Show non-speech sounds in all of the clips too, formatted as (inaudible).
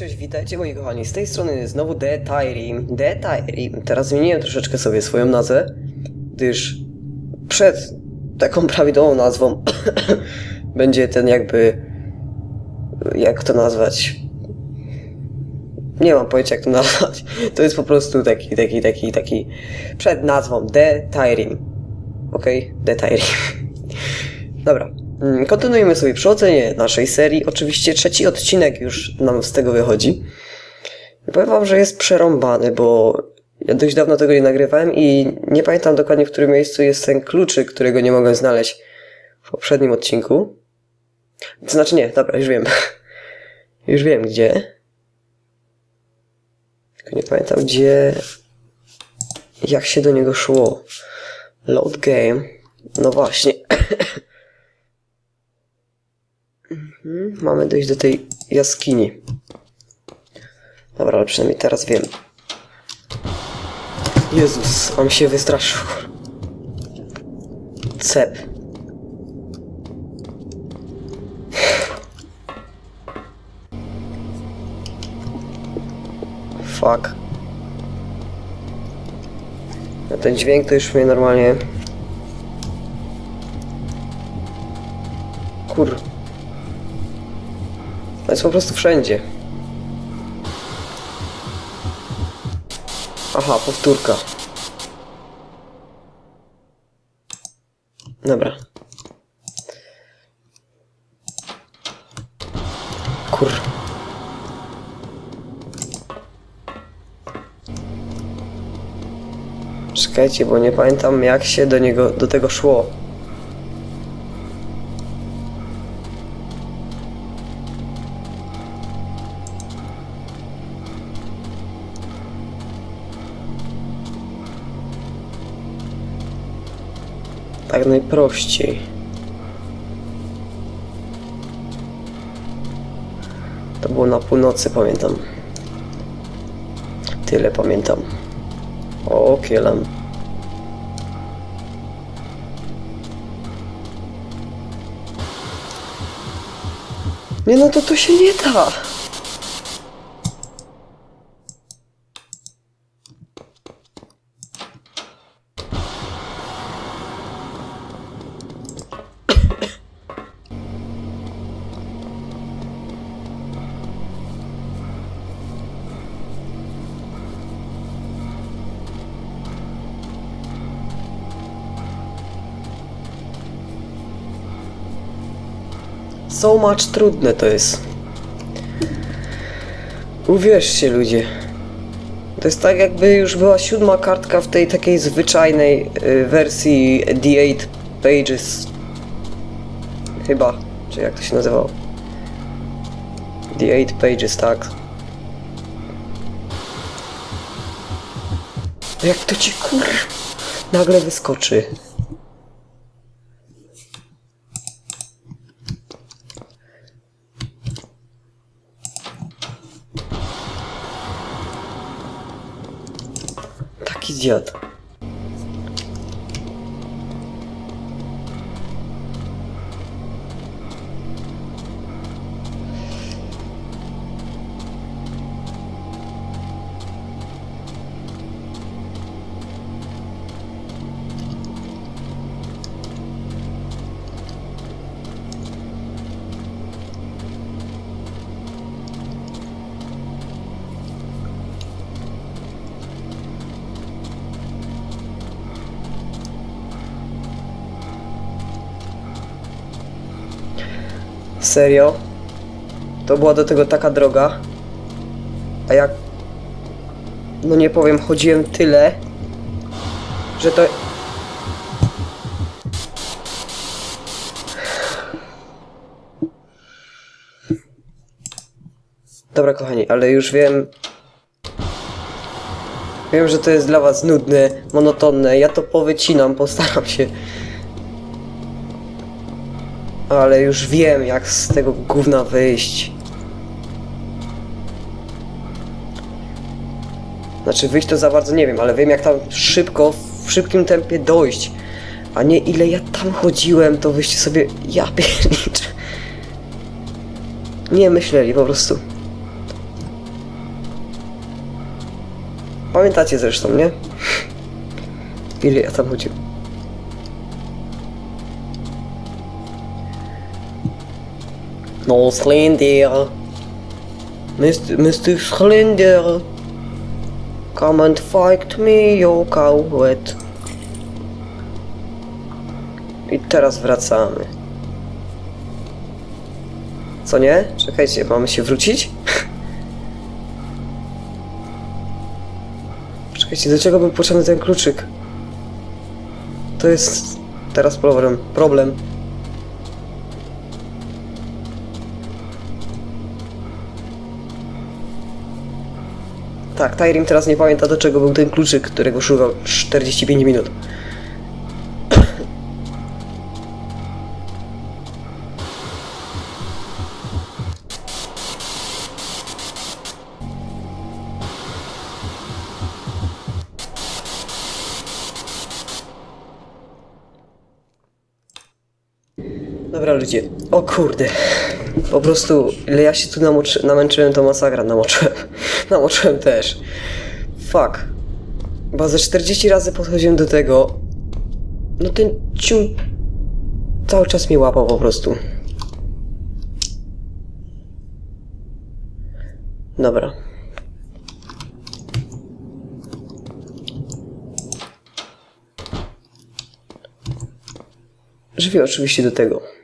cześć, witajcie moi kochani, z tej strony znowu The Tyrim. The Tyrim. Teraz zmieniłem troszeczkę sobie swoją nazwę, gdyż przed taką prawidłową nazwą (coughs) będzie ten jakby... jak to nazwać? Nie mam pojęcia jak to nazwać. (laughs) To jest po prostu taki, taki, taki, taki... przed nazwą The Tyrim. Okej? The Tyrim. (laughs) Dobra. Mm, Kontynuujemy sobie przechodzenie naszej serii. Oczywiście trzeci odcinek już nam z tego wychodzi. Powiem wam, że jest przerąbany, bo ja dość dawno tego nie nagrywałem i nie pamiętam dokładnie w którym miejscu jest ten kluczyk, którego nie mogłem znaleźć w poprzednim odcinku. Znaczy nie, dobra, już wiem. (laughs) Już wiem gdzie. Tylko nie pamiętam gdzie... Jak się do niego szło. Load game. No właśnie. (clears throat) Mhm, Mamy dojść do tej jaskini. Dobra, ale przynajmniej teraz wiem. Jezus, on się wystraszył. Cep. Fuck. Ten dźwięk to już mnie normalnie... Kur... To jest po prostu wszędzie. Aha, powtórka. Dobra. Kur... Czekajcie, bo nie pamiętam jak się do niego, do tego szło. Tak najprościej. To było na północy, pamiętam. Tyle pamiętam. O, kielam. Nie no, to to się nie da. So much trudne to jest. Uwierzcie ludzie. To jest tak jakby już była siódma kartka w tej takiej zwyczajnej y, wersji The 8 Pages. Chyba, czy jak to się nazywało? The 8 Pages, tak. Jak to ci kur... nagle wyskoczy. Taki Serio? To była do tego taka droga. A jak. No nie powiem, chodziłem tyle, że to. Dobra, kochani, ale już wiem. Wiem, że to jest dla was nudne, monotonne. Ja to powycinam, postaram się. Ale już wiem, jak z tego gówna wyjść. Znaczy wyjść to za bardzo nie wiem, ale wiem jak tam szybko, w szybkim tempie dojść. A nie ile ja tam chodziłem, to wyście sobie... Ja (laughs) pierniczę. Nie myśleli po prostu. Pamiętacie zresztą, nie? Ile ja tam chodziłem. No, Slender. Mr. Mr. Slender. Come and fight me, you coward. I teraz wracamy. Co nie? Czekajcie, mamy się wrócić? (laughs) Czekajcie, do czego był potrzebny ten kluczyk? To jest teraz problem. Problem. Tak, Tyrim teraz nie pamięta do czego był ten kluczyk, którego szukał 45 minut. Dobra ludzie, o kurde. Po prostu, ile ja się tu namoczy, namęczyłem, to masakra, namoczyłem. (laughs) namoczyłem też. Fuck. Bo ze 40 razy podchodziłem do tego. No ten ciu... Cały czas mnie łapał po prostu. Dobra. Żywię oczywiście do tego.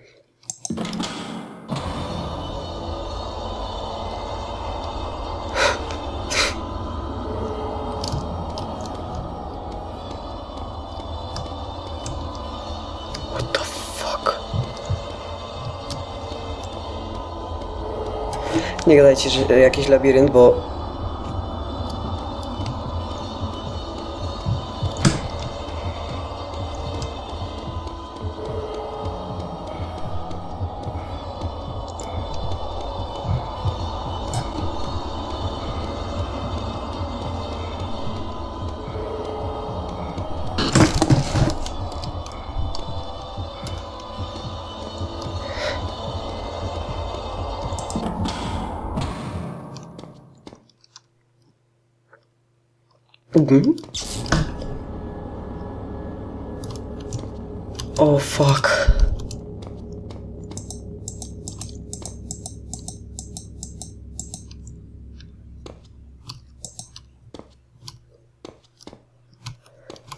Nie gadajcie, że jakiś labirynt, bo... Mhm. O fuck.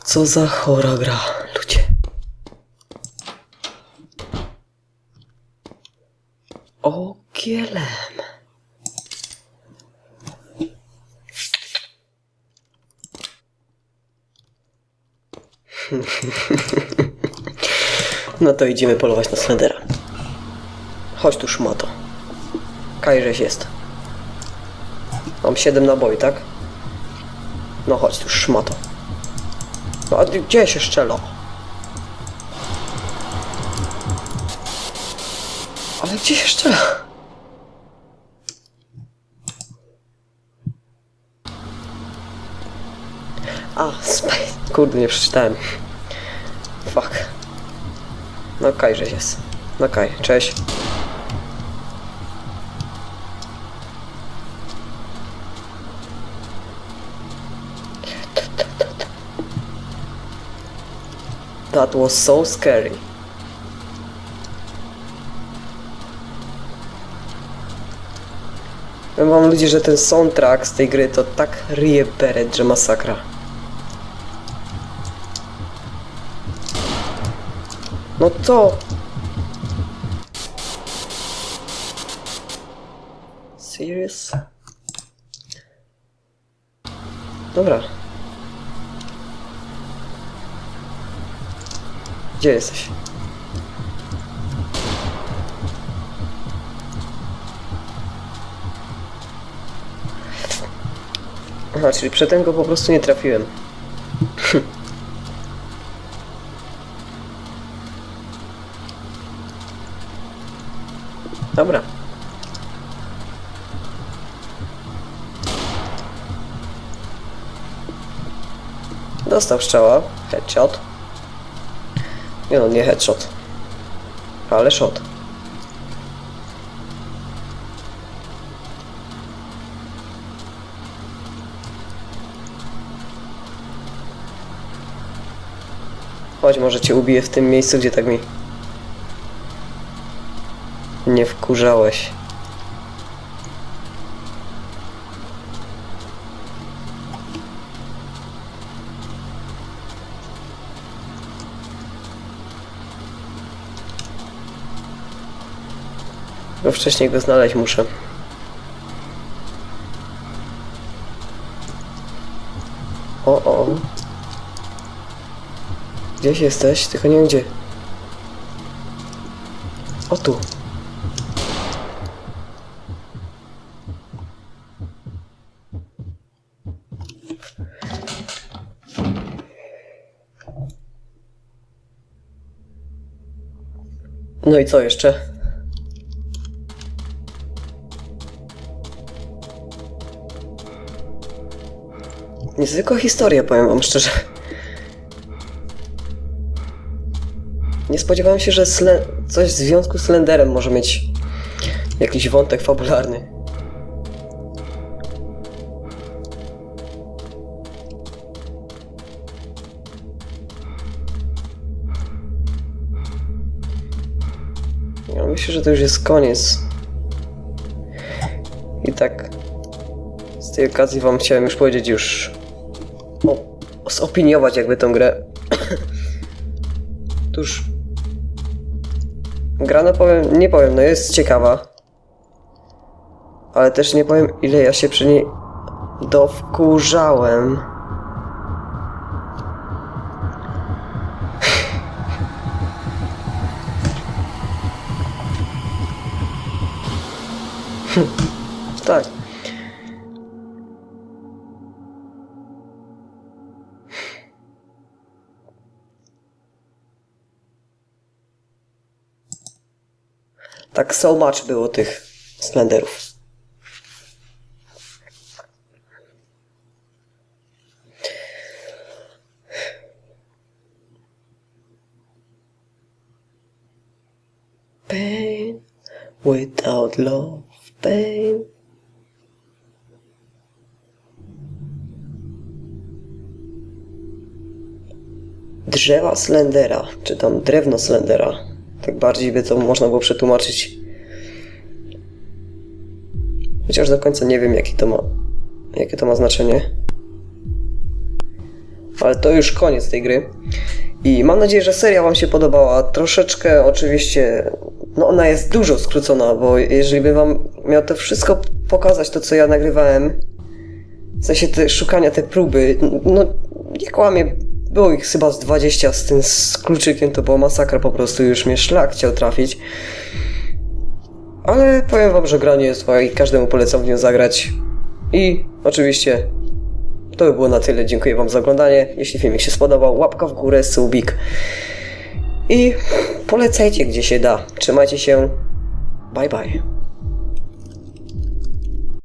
Co za chora gra, ludzie. O. (laughs) No to idziemy polować na Slendera. Chodź tu, szmato. Kajżeś jest. Mam 7 naboi, tak? No chodź tu, szmato. No a gdzie się szczelo? Ale gdzie się szczela? A, spaj... Kurde, nie przeczytałem. Fuck. No Kaj, że jest. No Kaj, cześć. That was so scary. Powiem wam ludzie, że ten soundtrack z tej gry to tak ryje że masakra. No to... Serious? Dobra. Gdzie jesteś? Aha, czyli przedtem go po prostu nie trafiłem. Dobra. Dostał strzała. Headshot. Nie no, nie headshot. Ale shot. Chodź, może cię ubiję w tym miejscu, gdzie tak mi nie wkurzałeś. Bo wcześniej go znaleźć muszę. O, o. Gdzieś jesteś? Tylko nie wiem gdzie. O tu. No i co jeszcze? Niezwykła historia, powiem wam szczerze. Nie spodziewałem się, że coś w związku z Slenderem może mieć jakiś wątek fabularny. Ja myślę, że to już jest koniec. I tak z tej okazji wam chciałem już powiedzieć już o, zopiniować jakby tą grę. (coughs) Tuż gra no powiem, nie powiem, no jest ciekawa. Ale też nie powiem ile ja się przy niej dowkurzałem. Tak. Tak so much było tych Slenderów. Pain without love, pain. Drzewa Slendera, czy tam drewno Slendera. Tak bardziej by to można było przetłumaczyć. Chociaż do końca nie wiem, jaki to ma, jakie to ma znaczenie. Ale to już koniec tej gry. I mam nadzieję, że seria Wam się podobała. Troszeczkę oczywiście, no ona jest dużo skrócona, bo jeżeli bym Wam miał to wszystko pokazać, to co ja nagrywałem, w sensie te szukania, te próby, no nie kłamie, było ich chyba z 20 z tym z kluczykiem, to była masakra po prostu, już mnie szlak chciał trafić. Ale powiem wam, że gra nie jest zła i każdemu polecam w nią zagrać. I oczywiście to by było na tyle. Dziękuję wam za oglądanie. Jeśli filmik się spodobał, łapka w górę, subik. I polecajcie gdzie się da. Trzymajcie się. Bye bye.